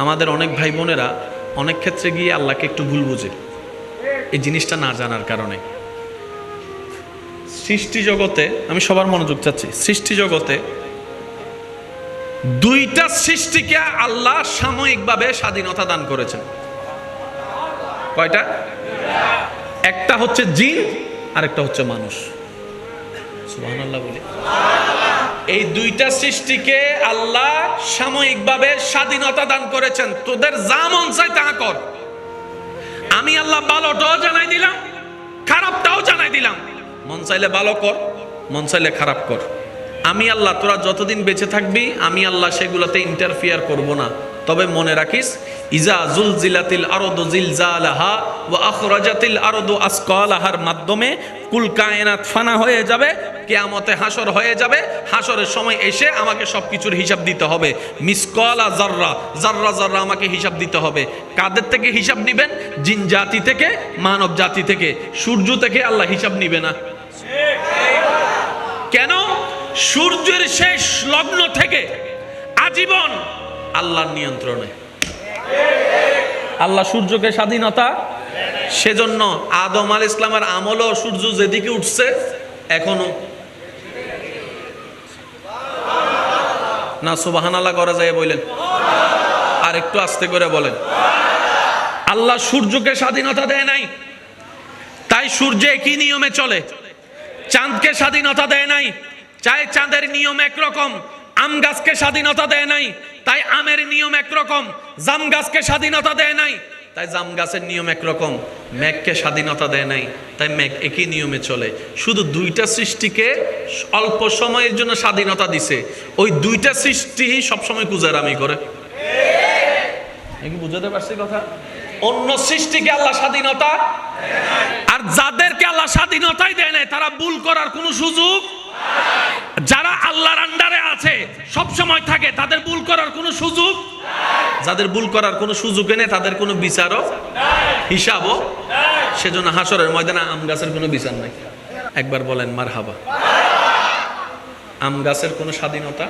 আমাদের অনেক ভাই বোনেরা অনেক ক্ষেত্রে গিয়ে আল্লাহকে একটু ভুল বুঝে। এই জিনিসটা না জানার কারণে। সৃষ্টি জগতে, আমি সবার মনোযোগ চাচ্ছি, সৃষ্টি জগতে দুইটা সৃষ্টিকে আল্লাহ সাময়িকভাবে স্বাধীনতা দান করেছেন। কয়টা? একটা হচ্ছে জিন আর একটা হচ্ছে মানুষ। সুবহানাল্লাহ বলি। এই দুইটা সৃষ্টিকে আল্লাহ সাময়িকভাবে স্বাধীনতা দান করেছেন। তোদের যা মন চাই তা কর। আমি আল্লাহ ভালোটাও জানাই দিলাম, খারাপটাও জানাই দিলাম। মন চাইলে ভালো কর, মন চাইলে খারাপ কর। আমি আল্লাহ, তোরা যতদিন বেঁচে থাকবি, আমি আল্লাহ সেগুলোতে ইন্টারফিয়ার করব না। তবে মনে রাখিস, ইজা জুলজিলাতিল আরদু জিলজালাহা ওয়া আখরাজাতিল আরদু আসকালাহার মাধ্যমে কুল কায়নাত ফানা হয়ে যাবে, কেয়ামতে হাসর হয়ে যাবে হাসরের সময় এসে আমাকে সব কিছুর হিসাব দিতে হবে। মিসকলা জাররা জাররা জাররা আমাকে হিসাব দিতে হবে। কাদের থেকে হিসাব নিবেন? জিন জাতি থেকে, মানব জাতি থেকে। সূর্য থেকে আল্লাহ হিসাব নিবে না। কেন? সূর্যের শেষ লগ্ন থেকে আজীবন আল্লাহর নিয়ন্ত্রণে। আল্লাহ সূর্যকে স্বাধীনতা, সেজন্য আদম আল ইসলামের আমলও সূর্য যেদিকে উঠছে, এখনও। না সুবাহান আল্লাহ করা যায় বললেন আর একটু আস্তে করে বলেন। আল্লাহ সূর্যকে স্বাধীনতা দেয় নাই, তাই সূর্য একই নিয়মে চলে। চাঁদকে স্বাধীনতা দেয় নাই, চাই চাঁদের নিয়ম একরকম। আম গাছকে স্বাধীনতা দেয় নাই, তাই আমের নিয়ম একরকম। জাম গাছকে স্বাধীনতা দেয় নাই, তাই জাম গাছের নিয়ম একরকম। ম্যাককে স্বাধীনতা দেয় নাই, তাই ম্যাক একই নিয়মে চলে। শুধু দুইটা সৃষ্টিকে অল্প সময়ের জন্য স্বাধীনতা দিছে। ওই দুইটা সৃষ্টি সবসময় কুজারামি করে। বুঝাতে পারছি কথা? অন্য সৃষ্টিকে আল্লাহ স্বাধীনতা আর যাদেরকে আল্লাহ স্বাধীনতাই দেয় নাই, তারা ভুল করার কোনো সুযোগ যারা আল্লাহর আন্ডারে আছে সব সময় থাকে, তাদের ভুল করার কোনো সুযোগ? যাদের ভুল করার কোনো সুযোগ নেই তাদের কোনো বিচারও? হিসাবও? সেজন্য হাসরের ময়দানে আম গাছের কোনো বিচার নাই। একবার বলেন মার হাবা আম গাছের কোনো স্বাধীনতা?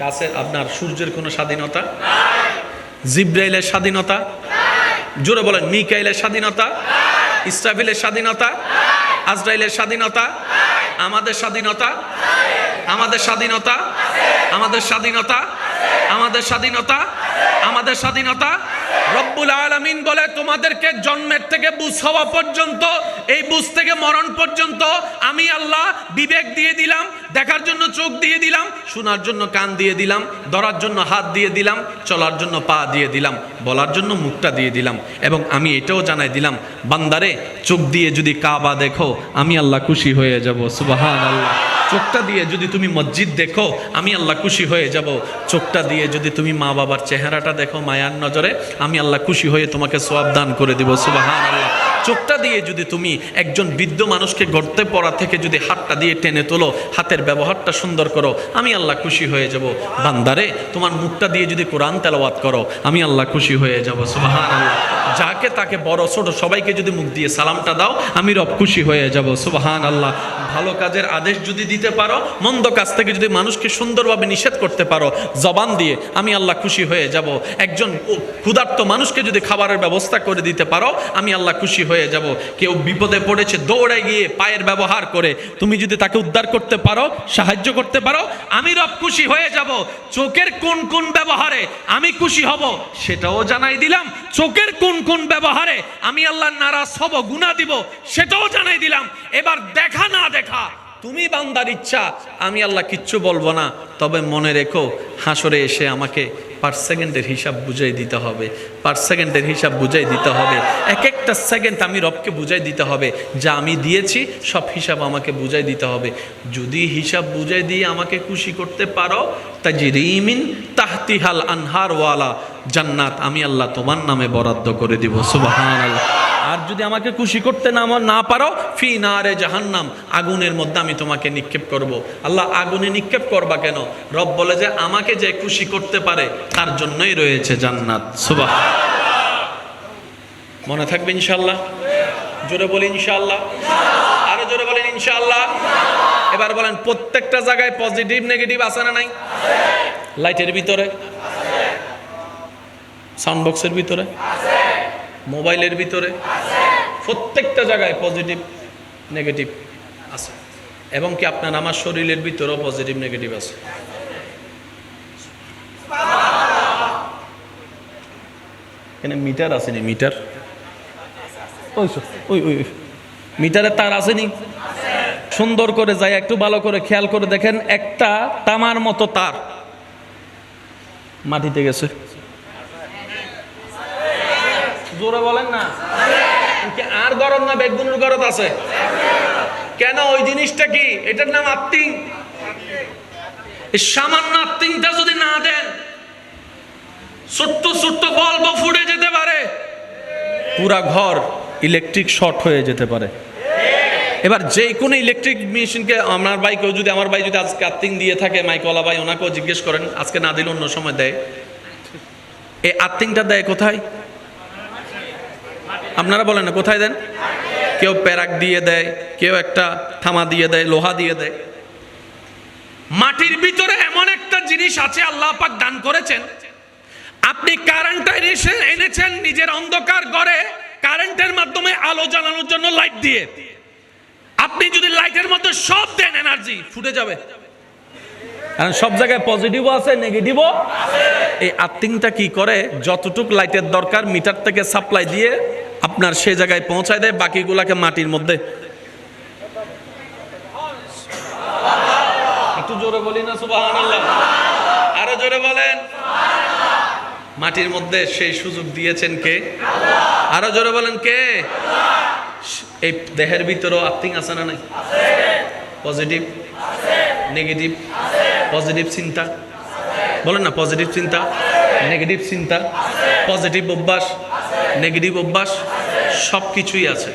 গাছের, আপনার সূর্যের কোনো স্বাধীনতা? জিব্রাইলের স্বাধীনতা? জোরে বলেন, মিকাইলের স্বাধীনতা? ইসরাফিলের স্বাধীনতা? আজরাইলের স্বাধীনতা? আমাদের স্বাধীনতা? আমাদের স্বাধীনতা? আমাদের স্বাধীনতা? আমাদের স্বাধীনতা? আমাদের স্বাধীনতা? রব্বুল আলামিন বলে, তোমাদেরকে জন্মের থেকে বুঝ হওয়া পর্যন্ত, এই বুঝ থেকে মরণ পর্যন্ত আমি আল্লাহ বিবেক দিয়ে দিলাম, দেখার জন্য চোখ দিয়ে দিলাম, শোনার জন্য কান দিয়ে দিলাম, ধরার জন্য হাত দিয়ে দিলাম, চলার জন্য পা দিয়ে দিলাম, বলার জন্য মুখটা দিয়ে দিলাম এবং আমি এটাও জানাই দিলাম, বান্দারে, চোখ দিয়ে যদি কাবা দেখো, আমি আল্লাহ খুশি হয়ে যাব সুবাহান আল্লাহ চোখটা দিয়ে যদি তুমি মসজিদ দেখো, আমি আল্লাহ খুশি হয়ে যাব। চোখটা দিয়ে যদি তুমি মা বাবার চেহারাটা দেখো মায়ার নজরে, আমি আল্লাহ খুশি হয়ে তোমাকে সোয়াব দান করে দিব। সুবাহান আল্লাহ চোখটা দিয়ে যদি তুমি একজন বৃদ্ধ মানুষকে গড়তে পড়া থেকে যদি হাতটা দিয়ে টেনে তোলো, হাতের ব্যবহারটা সুন্দর করো, আমি আল্লাহ খুশি হয়ে যাব। বান্দারে, তোমার মুখটা দিয়ে যদি কোরআন তেলাওয়াত করো, আমি আল্লাহ খুশি হয়ে যাব। সুবাহান আল্লাহ যাকে তাকে বড় ছোট সবাইকে যদি মুখ দিয়ে সালামটা দাও, আমি রব খুশি হয়ে যাব। সুবাহান আল্লাহ ভালো কাজের আদেশ যদি দিতে পারো, মন্দ কাজ থেকে যদি মানুষকে সুন্দরভাবে নিষেধ করতে পারো, জবান দিয়ে আমি আল্লাহ খুশি হয়ে যাব। একজন ক্ষুধার্ত মানুষকে যদি খাবারের ব্যবস্থা করে দিতে পারো, আমি আল্লাহ খুশি হয়ে যাব। কেউ বিপদে পড়েছে, দৌড়ে গিয়ে পায়ের ব্যবহার করে, তুমি যদি তাকে উদ্ধার করতে পারো, সাহায্য করতে পারো, আমি রব খুশি হয়ে যাব। চোখের কোন কোন ব্যবহারে আমি খুশি হব, সেটাও জানাই দিলাম। চোখের কোন কোন ব্যবহারে আমি আল্লাহ নারাজ হব গুণা দিব, সেটাও জানাই দিলাম। এবার দেখা না দেখা, তুমি বান্দার ইচ্ছা, আমি আল্লাহ কিচ্ছু বলব না। তবে মনে রেখো, হাসরে এসে আমাকে পার সেকেন্ডের হিসাব বুঝাই দিতে হবে। পার সেকেন্ডের হিসাব বুঝাই দিতে হবে। এক একটা সেকেন্ড আমি রবকে বুঝাই দিতে হবে। যা আমি দিয়েছি, সব হিসাব আমাকে বুঝাই দিতে হবে। যদি হিসাব বুঝাই দিয়ে আমাকে খুশি করতে পারো, তাজিরিমিন তাহতিহাল আনহারওয়ালা জান্নাত আমি আল্লাহ তোমার নামে বরাদ্দ করে দিব সুবাহান আল্লাহ আর যদি আমাকে খুশি করতে না না পারো, ফি না রে জাহান্নাম, আগুনের মধ্যে আমি তোমাকে নিক্ষেপ করব। আল্লাহ আগুনে নিক্ষেপ করবা কেন? রব বলে যে, আমাকে যে খুশি করতে পারে, তার জন্যই রয়েছে জান্নাত সুবাহ মনে থাকবে ইনশাল্লাহ জোরে বলি ইনশাল্লাহ আরও জোরে বলেন ইনশাল্লাহ এবার বলেন, প্রত্যেকটা জায়গায় পজিটিভ, নেগেটিভ আছে না নাই? লাইটের ভিতরে। সাউন্ড বক্সের ভিতরে? মোবাইলের ভিতরে? প্রত্যেকটা জায়গায় পজিটিভ নেগেটিভ আছে। এবং কি আপনার আমার শরীরের ভিতরেও পজিটিভ নেগেটিভ আছে? এখানে মিটার আসেনি, মিটার? ওই ওই ওই। মিটারের তার আসেনি? সুন্দর করে যায়, একটু ভালো করে খেয়াল করে দেখেন, একটা তামার মতো তার মাটিতে গেছে। জোরে বলেন না। আর গরম না বেগুনের গরম আছে? কেন ওই জিনিসটা কি? এটার নাম আত্মিং সামান্য আত্মিংটা যদি না দেন, ছোট্ট ছোট্ট বল্ব ফুটে যেতে পারে। পুরা ঘর ইলেকট্রিক শর্ট হয়ে যেতে পারে। এবার যে কোনো ইলেকট্রিক মেশিনকে আমার বাইকেও যদি, আমার ভাই যদি আজকে আর্থিং দিয়ে থাকে, মাইকওয়ালা ভাই ওনাকেও জিজ্ঞেস করেন, আজকে না দিলে অন্য সময় দেয়। এই আর্থিংটা দেয় কোথায়? আপনারা বলেন না, কোথায় দেন? কেউ প্যারাক দিয়ে দেয়, কেউ একটা থামা দিয়ে দেয়, লোহা দিয়ে দেয়। মাটির ভিতরে এমন একটা জিনিস আছে, আল্লাহ পাক দান করেছেন। আপনি কারেন্টটা এসে এনেছেন নিজের অন্ধকার ঘরে কারেন্টের মাধ্যমে আলো জ্বালানোর জন্য লাইট দিয়ে। আপনি যদি লাইটের মধ্যে সব দেন এনার্জি ফুটে যাবে। কারণ সব জায়গায় পজিটিভও আছে নেগেটিভও এই আর্থিংটা কি করে? যতটুক লাইটের দরকার মিটার থেকে সাপ্লাই দিয়ে আপনার সে জায়গায় পৌঁছায় দেয়, বাকিগুলাকে মাটির মধ্যে। একটু জোরে বলি না আরও জোরে বলেন। মাটির মধ্যে সেই সুযোগ দিয়েছেন কে? আরও জোরে বলেন কে? এই দেহের ভিতরেও আর্থিং আছে না নাই? পজিটিভ নেগেটিভ পজিটিভ চিন্তা? বলেন না পজিটিভ চিন্তা? নেগেটিভ চিন্তা? পজিটিভ অভ্যাস? নেগেটিভ অভ্যাস সব কিছুই আছে।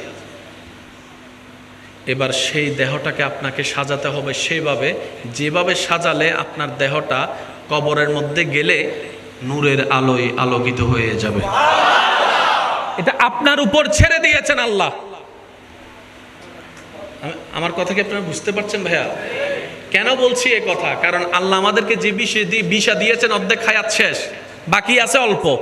এবার সেই দেহটাকে আপনাকে সাজাতে হবে সেভাবে। যেভাবে সাজালে আপনার দেহটা কবরের মধ্যে গেলে নূরের আলোয় আলোকিত হয়ে যাবে। এটা আপনার উপর ছেড়ে দিয়েছেন আল্লাহ। আমার কথা কি আপনারা বুঝতে পারছেন ভাইয়া? কেন বলছি এ কথা? কারণ আল্লাহ আমাদেরকে যে বিষে বিষা দিয়েছেন, অর্ধেক খায়াত শেষ। বাকি আছে অল্প।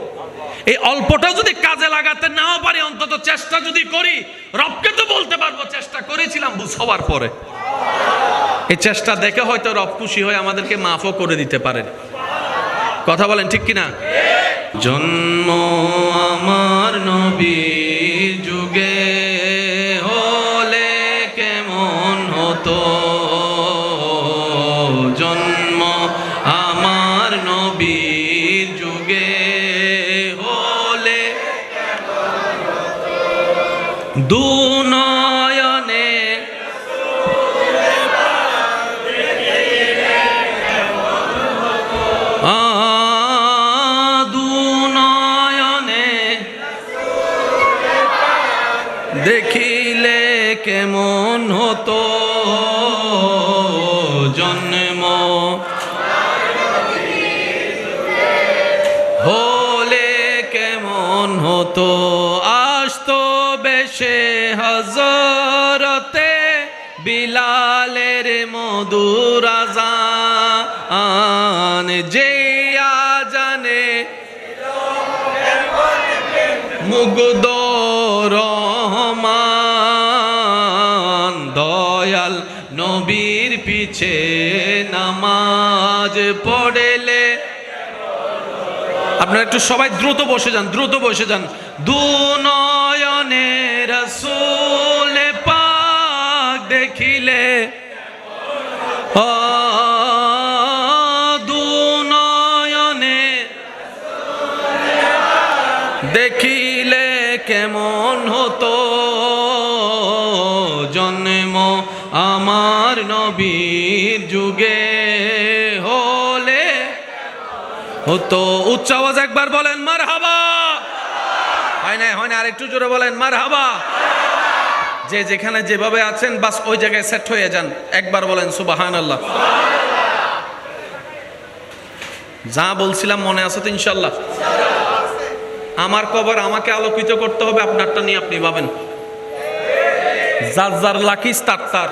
এই অল্পটাও যদি কাজে লাগাতে নাও পারি, অন্তত চেষ্টা যদি করি, রবকে তো বলতে পারব, চেষ্টা করেছিলাম বুঝ হওয়ার পরে। এই চেষ্টা দেখে হয়তো রব খুশি হয়ে আমাদেরকে মাফও করে দিতে পারেন। কথা বলেন ঠিক কিনা? জন্ম আমার নবী যুগে হলে কেমন হতো? দু নয়নে দেখিলে কেমন হতো জন্ম। হলে কেমন হতো হজরতে বিলালের মধুর আজান, যে আজানে মুগ্ধ রহমান, দয়াল নবীর পিছে নামাজ পড়েলে। আপনারা একটু সবাই দ্রুত বসে যান, দ্রুত বসে যান। দু নয়নে রসুল পাক দেখিলে ও দু দেখিলে কেমন হতো জন্ম আমার নবীর যুগে। হলে হতো। উচ্চ আওয়াজ একবার বলেন মার হাবা হয় না হয় না আর একটু জোরে বলেন মার হাবা যে যেখানে যেভাবে আছেন, বাস ওই জায়গায় সেট হয়ে যান। একবার বলেন সুবাহান আল্লাহ যা বলছিলাম মনে আছে তো ইনশাল্লাহ আমার কবর আমাকে আলোকিত করতে হবে, আপনারটা নিয়ে আপনি ভাবেন। যার যার লাকিস তার তার।